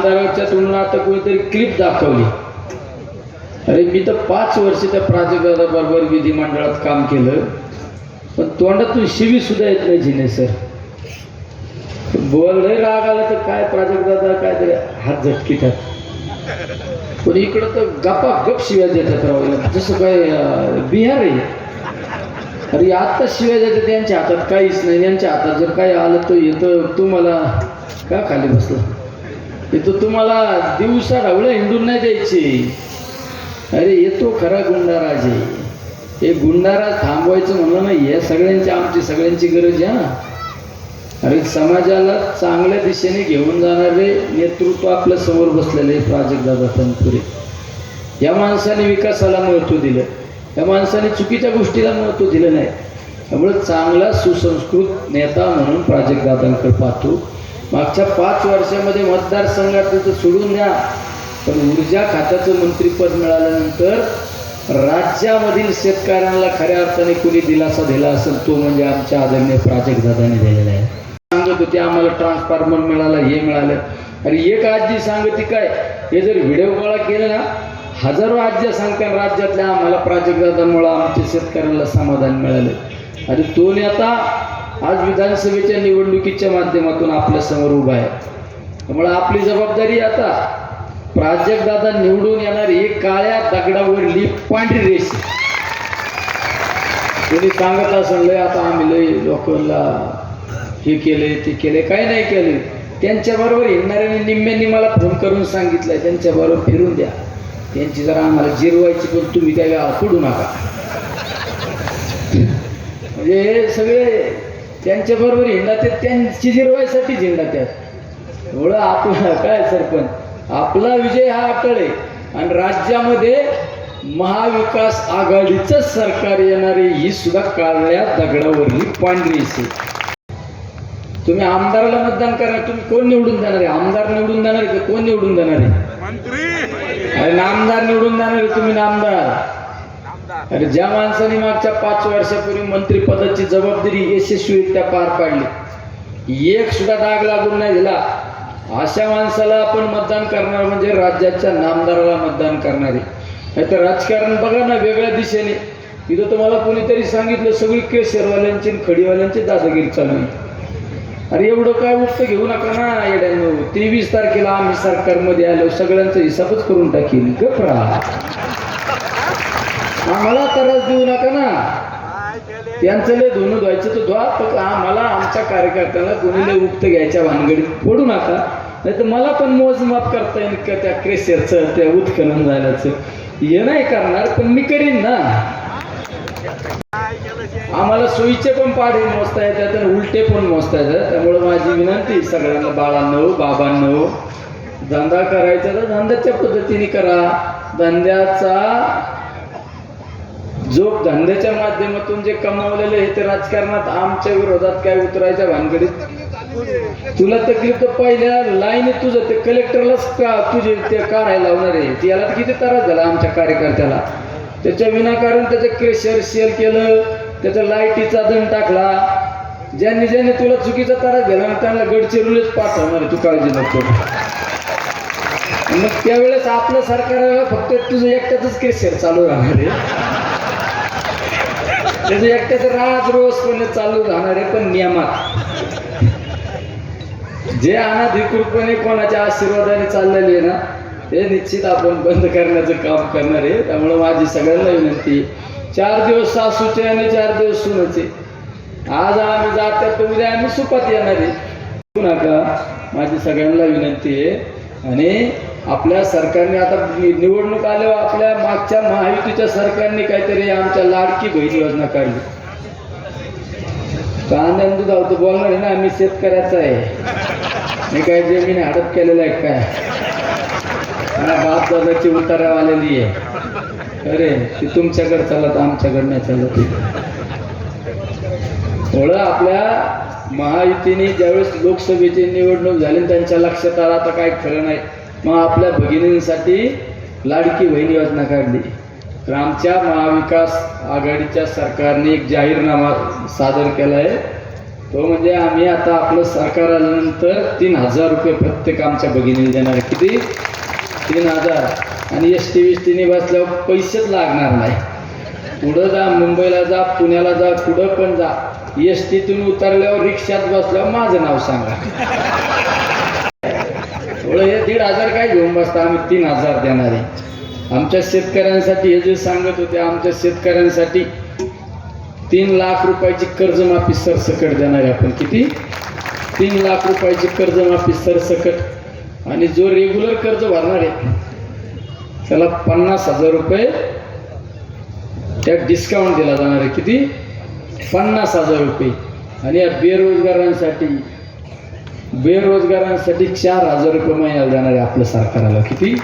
आमदाराच्या तुलनात आता कोणीतरी क्लिप दाखवली. अरे मी तर पाच वर्ष त्या प्राजक्ता बरोबर विधिमंडळात काम केलं. पण तोंडातून शिवी सुद्धा येत नाही जिने सर. बोल राग आला तर काय प्राजक्ता काय तरी हात झटकीतात. पण इकडं तर गप्पा गप शिव्या देतात राव. जसं काय बिहार आहे. अरे आत्ता शिवाय जाते त्यांच्या हातात काहीच नाही. यांच्या हातात जर काही आलं तर येतं तुम्हाला का खाली बसलं? इथं तुम्हाला दिवसा ढवळं हिंडून नाही द्यायची. अरे येतो खरा गुंडाराज. आहे हे गुंडाराज थांबवायचं म्हणलं नाही या सगळ्यांची आमची सगळ्यांची गरज आहे ना. अरे समाजाला चांगल्या दिशेने घेऊन जाणारे नेतृत्व आपल्यासमोर बसलेले प्राजक्तदादा तनपुरे. या माणसाने विकासाला महत्त्व दिलं. या माणसाने चुकीच्या गोष्टीला महत्त्व दिलं नाही. त्यामुळे चांगला सुसंस्कृत नेता म्हणून प्राजक्तदादांकडे पाहतो. मागच्या पाच वर्षामध्ये मतदारसंघात त्याचं सोडून द्या. पण ऊर्जा खात्याचं मंत्रिपद मिळाल्यानंतर राज्यामधील शेतकऱ्यांना खऱ्या अर्थाने कुणी दिलासा दिला असेल तो म्हणजे आमच्या आदरणीय प्राजक्तदादाने दिलेला आहे. सांगत होते आम्हाला ट्रान्सफॉर्मर मिळाला हे मिळालं. अरे एक आजी सांगते काय हे जर व्हिडिओ गोळा केलं ना हजारो आज्या सांगतात राज्यातल्या आम्हाला प्राजक्तदादांमुळं आमच्या शेतकऱ्यांना समाधान मिळालं. आणि तो नेता आज विधानसभेच्या निवडणुकीच्या माध्यमातून आपल्यासमोर उभा आहे. त्यामुळे आपली जबाबदारी आता प्राजक्तदादा निवडून येणार एक काळ्या दगडावरली पांढरी रेस. कोणी सांगत असं लय आता आम्ही लय लोकांना हे केले ते केले काही नाही केले. त्यांच्याबरोबर येणाऱ्याने निम्म्यांनी मला फोन करून सांगितलंय त्यांच्याबरोबर फिरून द्या. त्यांची जरा आम्हाला जिरवायची पण तुम्ही त्या पडू नका. म्हणजे हे सगळे त्यांच्याबरोबर हिंडा ते त्यांची जिरवायसाठी हिंडा त्यात एवढं आपला काय सरपंच आपला विजय हा अटळ आहे. आणि राज्यामध्ये महाविकास आघाडीचं सरकार येणारे ही सुद्धा काळ्या दगडावरली पांढरी तुम्ही आमदाराला मतदान करणार तुम्ही कोण निवडून देणार आहे? आमदार निवडून देणार आहे का कोण निवडून देणार आहे? अरे नामदार निवडून देणार आहे तुम्ही नामदार. अरे ज्या माणसाने मागच्या पाच वर्षापूर्वी मंत्रिपदाची जबाबदारी यशस्वीरित्या पार पाडली एक सुद्धा डाग लागून नाही दिला. अशा माणसाला आपण मतदान करणार म्हणजे राज्याच्या नामदाराला मतदान करणारे नाही तर राजकारण बघा ना वेगळ्या दिशेने. इथं तुम्हाला कोणीतरी सांगितलं सगळी केसरवाल्यांची आणि खडीवाल्यांची दादागिरी चालू आहे. अरे एवढं काय उक्त घेऊ नका ना येड्यानो. तेवीस तारखेला आम्ही सरकारमध्ये आलो सगळ्यांचा हिसाबच करून टाकील. गपरा आम्हाला त्रास देऊ नका ना. त्यांचं लय धुणं धुवायचं तर धुवा फक्त आम्हाला आमच्या कार्यकर्त्याला कोणी लय उक्त घ्यायच्या भानगडीत. पडू नका. नाही तर मला पण मोजमाप करता येईल का त्या क्रेशरचं त्या उत्खनन झाल्याचं? हे नाही करणार पण मी करीन ना. आम्हाला सोयीचे पण पाढे मोजता येतात आणि उलटे पण मोजता येतात. त्यामुळे माझी विनंती सगळ्यांना बाळांनो बाबांनो धंदा करायचा तर धंद्याच्या पद्धतीने करा. धंद्याचा जो धंद्याच्या माध्यमातून जे कमावलेले हे ते राजकारणात आमच्या विरोधात काय उतरायच्या भानगडीत? तुला तकलीफ तर पहिल्या लाईन तुझं ते कलेक्टरलाच का तुझे ते काढायला लावणार आहे? याला किती त्रास झाला आमच्या कार्यकर्त्याला? त्याच्या विनाकारण त्याचं क्रेशर सेल केलं त्याचा लाईटीचा दण टाकला. ज्यांनी ज्यांनी तुला चुकीचा त्रास दिला ना त्यांना गडचिरोलीच पाठवणार आहे, तू काळजी नको. मग त्यावेळेस आपलं सरकार फक्त तुझं एकट्याच क्रेशर चालू राहणार आहे. म्हणजे त्याचं एकट्याचं राज रोजपणे चालू राहणार आहे पण नियमात. जे अनाधिकृतपणे कोणाच्या आशीर्वादाने चाललेले आहे ना ते निश्चित आपण बंद करण्याचं काम करणार आहे. त्यामुळं माझी सगळ्यांना विनंती आहे. चार दिवस सासूचे आणि चार दिवस सुनाचे. आज आम्ही जातात तर उद्या आम्ही सुपात येणार आहे. नका माझी सगळ्यांना विनंती आहे. आणि आपल्या सरकारने आता निवडणूक आल्यावर आपल्या मागच्या महायुतीच्या सरकारने काहीतरी आमच्या लाडकी बहीण योजना काढली. कांद्यानं जाऊ तो बोलणार आहे ना आम्ही शेतकऱ्याचा आहे. मी काय जमीन हडप केलेलं आहे काय मला बाप दादाची उतारा आलेली आहे. अरे ती तुमच्याकडे चालत आमच्याकडनं नाही चालत. थोडं आपल्या महायुतीने ज्यावेळेस लोकसभेची निवडणूक झाली त्यांच्या लक्षात आला आता काय खरं नाही. मग आपल्या भगिनींसाठी लाडकी बहीण योजना काढली. तर आमच्या महाविकास आघाडीच्या सरकारने एक जाहीरनामा सादर केला आहे तो म्हणजे आम्ही आता आपलं सरकार आल्यानंतर तीन हजार रुपये प्रत्येक आमच्या भगिनीला देणार किती? तीन हजार. आणि एस टी वीस टीने बसल्यावर पैसेच लागणार नाही. पुढं जा मुंबईला जा पुण्याला जा कुठं पण जा. एस टीतून उतरल्यावर रिक्षात बसल्यावर माझं नाव सांगा. थोडं हे दीड हजार काय घेऊन बसता आम्ही तीन हजार देणार आहे. आमच्या शेतकऱ्यांसाठी हे जे सांगत होते आमच्या शेतकऱ्यांसाठी तीन लाख रुपयाची कर्जमाफी सरसकट देणार आहे आपण. किती? तीन लाख रुपयाची कर्जमाफी सरसकट. आणि जो रेग्युलर कर्ज भरणार आहे त्याला पन्नास हजार रुपये त्यात डिस्काउंट दिला जाणार आहे. किती? पन्नास हजार रुपये. आणि या बेरोजगारांसाठी बेरोजगारांसाठी चार हजार रुपये महिन्याला जाणार आहे आपल्या सरकाराला किती?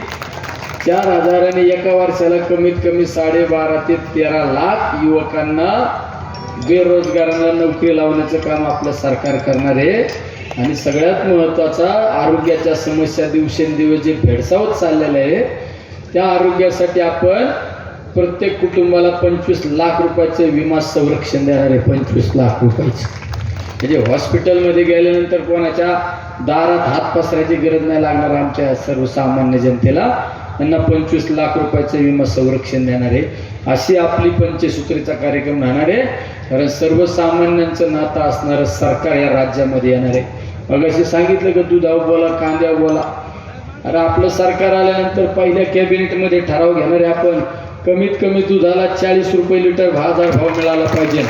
चार हजाराने एका वर्षाला कमीत कमी साडेबारा ते तेरा लाख युवकांना बेरोजगारांना नोकरी लावण्याचं काम आपलं सरकार करणार आहे. आणि सगळ्यात महत्त्वाचा आरोग्याच्या समस्या दिवसेंदिवस जे भेडसावत चाललेल्या आहे त्या आरोग्यासाठी आपण प्रत्येक कुटुंबाला पंचवीस लाख रुपयाचे विमा संरक्षण देणार आहे पंचवीस लाख रुपयाचे. म्हणजे हॉस्पिटलमध्ये गेल्यानंतर कोणाच्या दारात हात पसरायची गरज नाही लागणार आमच्या सर्वसामान्य जनतेला. त्यांना पंचवीस लाख रुपयाचं विमा संरक्षण देणार आहे अशी आपली पंचसूत्रीचा कार्यक्रम राहणार आहे. कारण सर्वसामान्यांचं नातं असणारं सरकार या राज्यामध्ये येणार आहे. मग असे सांगितलं की दुधावर बोला कांद्यावर बोला. अरे आपलं सरकार आल्यानंतर पहिल्या कॅबिनेटमध्ये ठराव घेणार आहे आपण. कमीत कमी दुधाला चाळीस रुपये लिटर बाजार भाव मिळाला पाहिजे.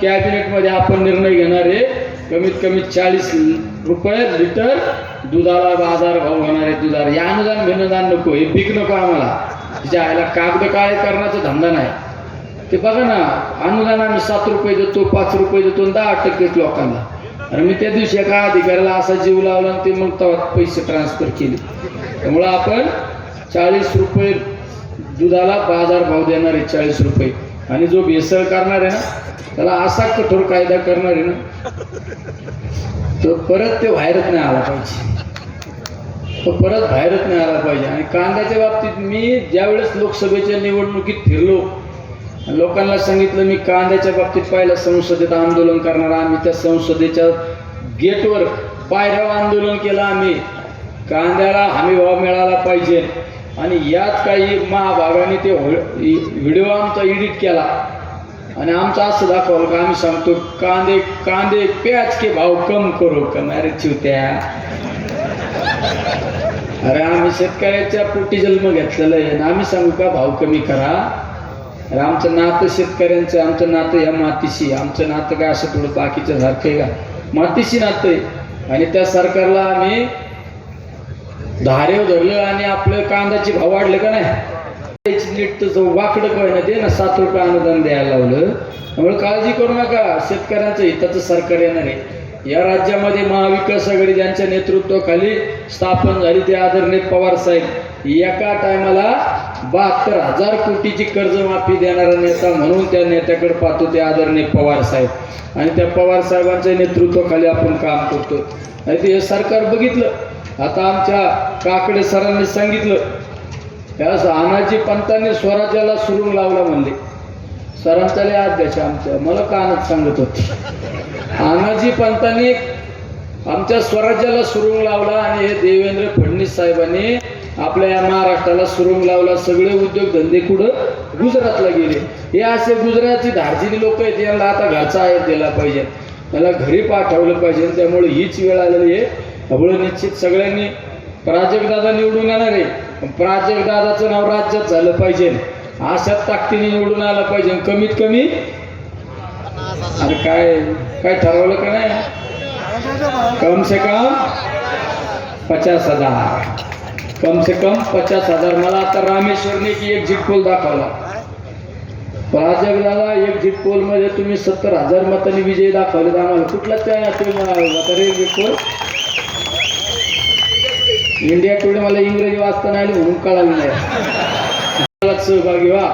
कॅबिनेटमध्ये आपण निर्णय घेणार आहे. कमीत कमी चाळीस रुपये लिटर दुधाला बाजार भाव होणारे दुधाला. या अनुदान भिनुदान नको हे पीक नको आम्हाला. तिच्या आईला कागद काळे करण्याचा धंदा नाही. ते बघा ना अनुदान आम्ही सात रुपये देतो पाच रुपये देतो आणि दहा टक्केच लोकांना. आणि मी त्या दिवशी एका अधिकाऱ्याला असा जीव लावला आणि ते मग तेव्हा पैसे ट्रान्सफर केले. त्यामुळं आपण चाळीस रुपये दुधाला बाजार भाव देणार आहे चाळीस रुपये. आणि जो भेसळ करणार आहे ना त्याला असा कठोर कायदा करणार आहे ना तो परत ते बाहेरच नाही आला पाहिजे. तो परत बाहेरच नाही आला पाहिजे. आणि कांद्याच्या बाबतीत मी ज्यावेळेस लोकसभेच्या निवडणुकीत फिरलो लोकांना सांगितलं मी कांद्याच्या बाबतीत पाहिलं संसदेत आंदोलन करणार. आम्ही त्या संसदेच्या गेटवर पायऱ्यावर आंदोलन केलं आम्ही. कांद्याला हमी भाव मिळाला पाहिजे. आणि यात काही महाभागाने ते व्हिडिओ आमचा एडिट केला. आणि आमचं असं दाखवलं का आम्ही सांगतो कांदे कांदे प्याज के भाव कम करू कम अरे चिवत्या. अरे आम्ही शेतकऱ्याच्या पोटी जन्म घेतलेला आहे आणि आम्ही सांगू का भाव कमी करा? अरे आमचं नातं शेतकऱ्यांचं आमचं नातं या मातीशी आमचं नातं काय असं थोडं बाकीच्या सारखं आहे का? मातीशी नातं आहे. आणि त्या सरकारला आम्ही धारेव धरलं आणि आपलं कांद्याची भाव वाढले का नाही? नीट तसं वाकडं दे ना सात रुपये अनुदान द्यायला लावलं. त्यामुळे काळजी करू नका शेतकऱ्यांचं हिताचं सरकार येणार आहे. या राज्यामध्ये महाविकास आघाडी ज्यांच्या नेतृत्वाखाली स्थापन झाली ते आदरणीय पवार साहेब एका टायमाला बहात्तर हजार कोटीची कर्जमाफी देणारा नेता म्हणून त्या नेत्याकडे पाहतो ते आदरणीय पवार साहेब. आणि त्या पवार साहेबांच्या नेतृत्वाखाली आपण काम करतो आणि ते हे सरकार बघितलं. आता आमच्या काकडे सरांनी सांगितलं त्या अनाजी पंतांनी स्वराज्याला सुरुंग लावला म्हणले. सरांचा लय अभ्यास आमच्या मला कानात सांगत होते? आनाजी पंतांनी आमच्या स्वराज्याला सुरुंग लावला आणि हे देवेंद्र फडणवीस साहेबांनी आपल्या या महाराष्ट्राला सुरुंग लावला. सगळे उद्योगधंदे कुठं? गुजरातला गेले. हे असे गुजरातची धार्जिनी लोक आहेत यांना आता घरचा आहे दिला पाहिजे. त्याला घरी पाठवलं पाहिजे त्यामुळे हीच वेळ आलेली आहे. त्यामुळे निश्चित सगळ्यांनी प्राजक्तदादा निवडून येणार आहे. प्राजकदादाचं नाव राज्यात झालं पाहिजे. अशाच ताकदीने निवडून आलं पाहिजे. कमीत कमी अरे काय काय ठरवलं का नाही? कम से कम पचास हजार. कम से कम पचास हजार. मला आता रामेश्वरने की एक पोल दाखवला. प्राजकदादा एक पोलमध्ये तुम्ही सत्तर हजार मतांनी विजय दाखवले आम्हाला कुठला त्या तुम्ही पोल. इंडिया टुडे मला इंग्रजी वाचता नाही आली म्हणून कळालं नाही. सहभागी व्हा.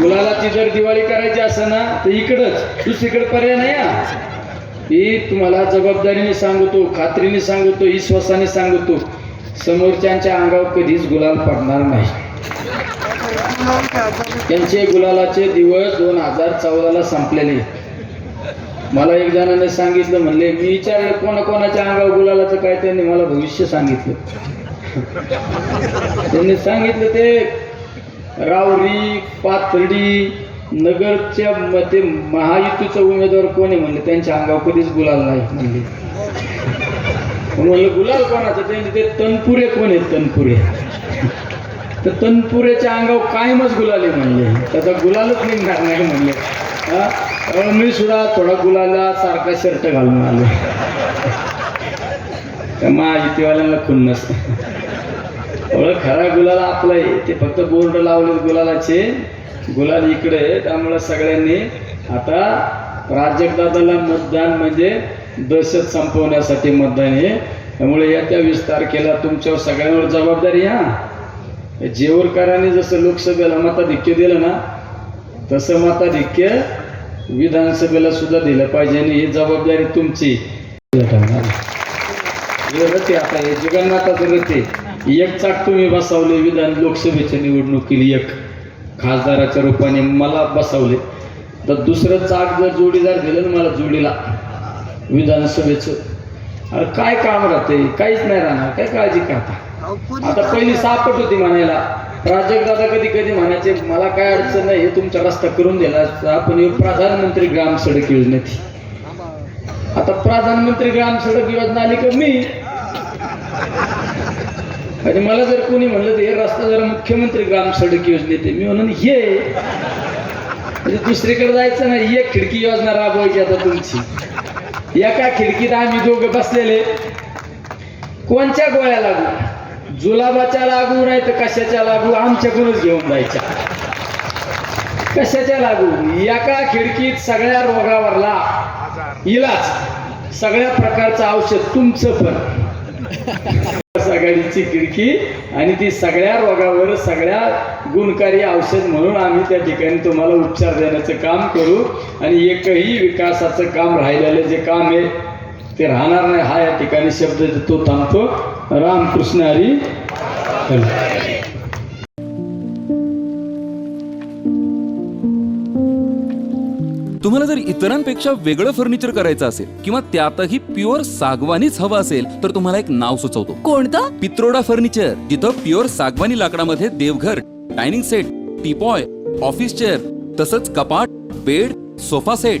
गुलालाची जर दिवाळी करायची असेल ना तर इकडंच दुसरीकडे पर्याय नाही हा. ही तुम्हाला जबाबदारीने सांगतो खात्रीने सांगतो विश्वासाने सांगतो समोरच्यांच्या अंगावर कधीच गुलाल पडणार नाही. त्यांचे गुलालाचे दिवस दोन हजार चौदाला संपलेले. मला एक जणाने सांगितलं म्हणले मी विचारलं कोणाकोणाच्या अंगावर गुलालाचं काय त्यांनी मला भविष्य सांगितलं. त्यांनी सांगितलं ते रावरी पाथर्डी नगरच्या मध्ये महायुतीचा उमेदवार कोण आहे म्हणले त्यांच्या अंगावर कधीच गुलाल नाही म्हणले. म्हणलं गुलाल कोणाचं? त्यांचे ते तनपुरे कोण आहेत तनपुरे. तर तनपुरेच्या अंगावर कायमच गुलाल आहे म्हणले. त्याचा गुलालच निघणार नाही म्हणले. हा? मी सुद्धा थोडा गुलाला सारखा शर्ट घालून आलो. त्या महायुतीवाल्यांना खुन्नस. एवढं खरा गुलाल आपला आहे. ते फक्त बोर्ड लावले गुलालाचे. गुलाल इकडे त्यामुळे सगळ्यांनी आता राजकदादाला मतदान म्हणजे दहशत संपवण्यासाठी मतदान आहे. त्यामुळे याच्या वीस तारखेला तुमच्यावर सगळ्यांवर जबाबदारी हा. जेवरकरांनी जसं लोकसभेला मताधिक्य दिलं ना तसं मताधिक्य विधानसभेला सुद्धा दिलं पाहिजे आणि ही जबाबदारी तुमची. रथे आता हे जगन्नाथाचं रथे एक चाक तुम्ही बसवले विधान लोकसभेच्या निवडणुकीला एक खासदाराच्या रूपाने मला बसवले. तर दुसरं चाक जर जोडीदार दिलं ना मला जोडीला विधानसभेचं. अरे काय काम राहते? काहीच नाही राहणार. काय काळजी करता? आता पहिली सापट होती म्हणायला. प्राजक्त दादा कधी कधी म्हणायचे मला काय अडचण नाही हे तुमचा रस्ता करून दिला आपण प्रधानमंत्री ग्राम सडक योजनेत. आता प्रधानमंत्री ग्राम सडक योजना आली का मी? आणि मला जर कोणी म्हणलं तर हे रस्ता जरा मुख्यमंत्री ग्राम सडक योजनेत मी म्हणून हे. म्हणजे दुसरीकडे जायचं नाही एक खिडकी योजना राबवायची आता तुमची. एका खिडकीत आम्ही दोघं बसलेले. कोणच्या गोळ्या लागू? जुलाबाच्या लागू नाही तर कशाच्या लागू? आमच्याकडूनच घेऊन जायच्या कशाच्या लागू? एका खिडकीत सगळ्या रोगावरला इलाज. सगळ्या प्रकारचं औषध तुमचं पण. आघाडीची खिडकी आणि ती सगळ्या रोगावर सगळ्या गुणकारी औषध म्हणून आम्ही त्या ठिकाणी तुम्हाला उपचार देण्याचं काम करू. आणि एकही विकासाचं काम राहिलेलं जे काम आहे ते राहणार नाही. हा या ठिकाणी शब्द तो थांबतो. रामकृष्ण हरी. हरी. तुम्हाला जर इतरांपेक्षा वेगळं फर्निचर करायचं असेल किंवा त्यातही प्युअर सागवानीच हवं असेल तर तुम्हाला एक नाव सुचवतो. कोणतं? पित्रोडा फर्निचर जिथं प्युअर सागवानी लाकडामध्ये देवघर dining set teapoy office chair तसंच कपाट bed sofa set